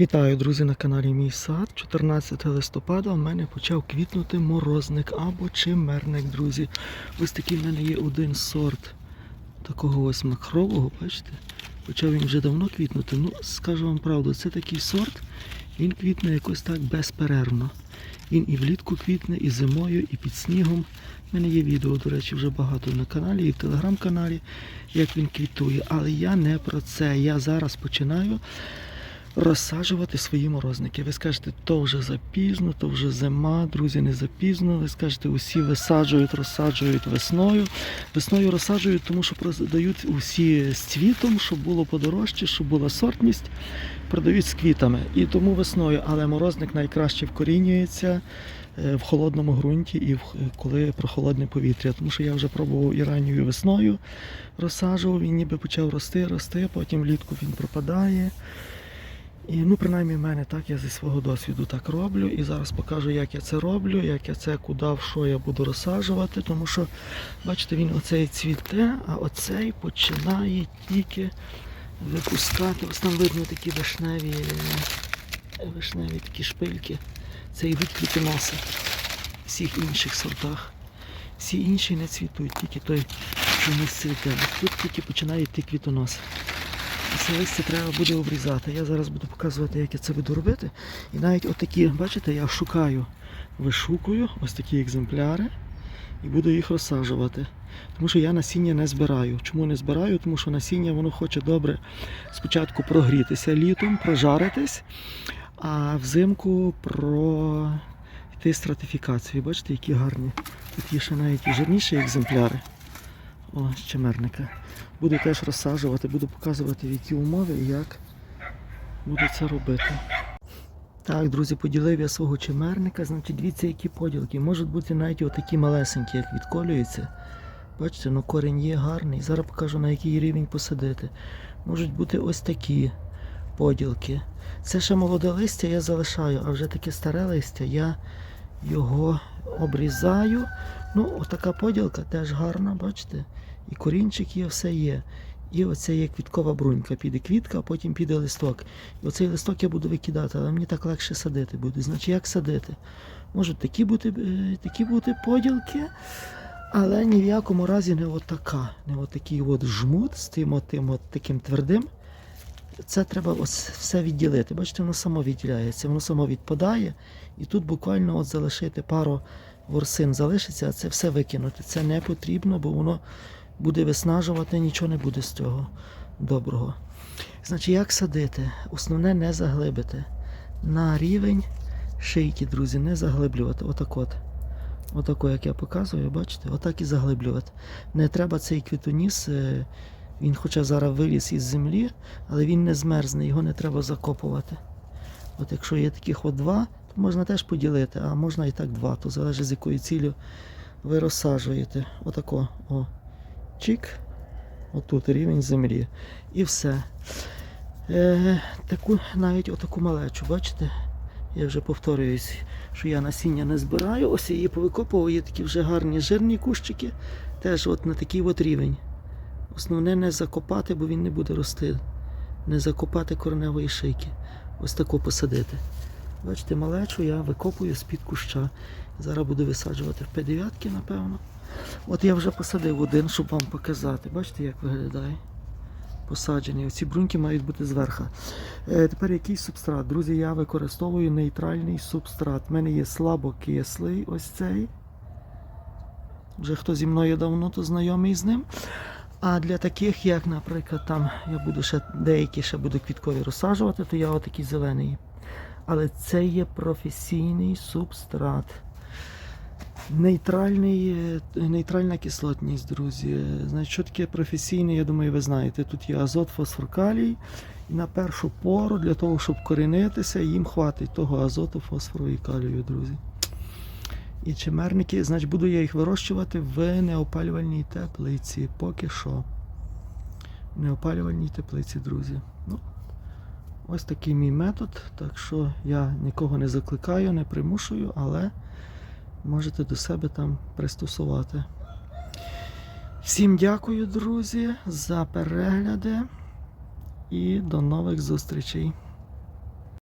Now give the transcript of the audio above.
Вітаю, друзі, на каналі Мій Сад. 14 листопада в мене почав квітнути морозник або чимерник, друзі. Ось такий в мене є один сорт такого ось махрового, бачите? Почав він вже давно квітнути. Ну, скажу вам правду, це такий сорт, він квітне якось так безперервно. Він і влітку квітне, і зимою, і під снігом. У мене є відео, до речі, вже багато на каналі і в телеграм-каналі, як він квітує. Але я не про це. Я зараз починаю розсаджувати свої морозники. Ви скажете, то вже запізно, то вже зима, друзі, не запізно. Ви скажете, усі висаджують, розсаджують весною. Весною розсаджують, тому що продають усі з цвітом, щоб було подорожче, щоб була сортність. Продають з квітами. І тому весною, але морозник найкраще вкорінюється е, в холодному ґрунті і в- коли прохолодне повітря. Тому що я вже пробував і ранньою весною розсаджував, він ніби почав рости, рости, потім влітку він пропадає. І ну, принаймні в мене так, я зі свого досвіду так роблю. І зараз покажу, як я це роблю, як я це куди, в що я буду розсаджувати. Тому що, бачите, він оцей цвіте, а оцей починає тільки випускати. Ось там видно такі вишневі, вишневі такі шпильки. Це йдуть квітоноси в всіх інших сортах. Всі інші не цвітуть, тільки той, що не цвіте. Тут тільки починає йти квітоноси. Це листя треба буде обрізати. Я зараз буду показувати, як я це буду робити. І навіть отакі, бачите, я шукаю, вишукую ось такі екземпляри і буду їх розсаджувати. Тому що я насіння не збираю. Чому не збираю? Тому що насіння воно хоче добре спочатку прогрітися літом, прожаритись, а взимку пройти стратифікацію. Бачите, які гарні. Тут є ще навіть і жирніші екземпляри. О, щемерника. Буду теж розсаджувати, буду показувати, в які умови і як буду це робити. Так, друзі, поділив я свого чимерника. Значить, дивіться, які поділки. Можуть бути навіть отакі малесенькі, як відколюються. Бачите, ну корінь є гарний. Зараз покажу на який рівень посадити. Можуть бути ось такі поділки. Це ще молоде листя я залишаю, а вже таке старе листя я його обрізаю. Ну, отака поділка теж гарна, бачите? І корінчик є, все є. І оце є квіткова брунька. Піде квітка, а потім піде листок. І оцей листок я буду викидати, але мені так легше садити буде. Значить, як садити? Можуть такі бути, е, такі бути поділки, але ні в якому разі не отака. Не отакий от жмут з тим, тим от таким твердим. Це треба ось все відділити. Бачите, воно само відділяється, воно само відпадає. І тут буквально от залишити пару ворсин залишиться, а це все викинути. Це не потрібно, бо воно буде виснажувати, нічого не буде з цього доброго. Значить, як садити? Основне не заглибити. На рівень шийки, друзі, не заглиблювати. Отак от. Отако, як я показую, бачите, отак і заглиблювати. Не треба цей квітоніс, е, він хоча зараз виліз із землі, але він не змерзне, його не треба закопувати. От якщо є таких от два, то можна теж поділити, а можна і так два, то залежить з якою ціллю ви розсаджуєте. Отако. О. Чик. Отут рівень землі. І все. Е, таку, навіть отаку малечу, бачите? Я вже повторююсь, що я насіння не збираю. Ось я її повикопував, є такі вже гарні жирні кущики. Теж от на такий от рівень. Основне не закопати, бо він не буде рости. Не закопати кореневої шийки. Ось таку посадити. Бачите, малечу я викопую з-під куща. Зараз буду висаджувати в П9, напевно. От я вже посадив один, щоб вам показати. Бачите, як виглядає? Посаджений. Оці бруньки мають бути зверху. Е, тепер який субстрат? Друзі, я використовую нейтральний субстрат. У мене є слабокислий ось цей. Вже хто зі мною давно, то знайомий з ним. А для таких, як, наприклад, там я буду ще деякі ще буду квіткові розсаджувати, то я отакий зелений. Але це є професійний субстрат. Нейтральний, е, нейтральна кислотність, друзі. Значить, що таке професійний, я думаю, ви знаєте. Тут є азот, фосфор, калій. І на першу пору, для того, щоб корінитися, їм хватить того азоту, фосфору і калію, друзі. І чимерники, значить, буду я їх вирощувати в неопалювальній теплиці. Поки що. В неопалювальній теплиці, друзі. Ну, ось такий мій метод. Так що я нікого не закликаю, не примушую, але можете до себе там пристосувати. Всім дякую, друзі, за перегляди і до нових зустрічей.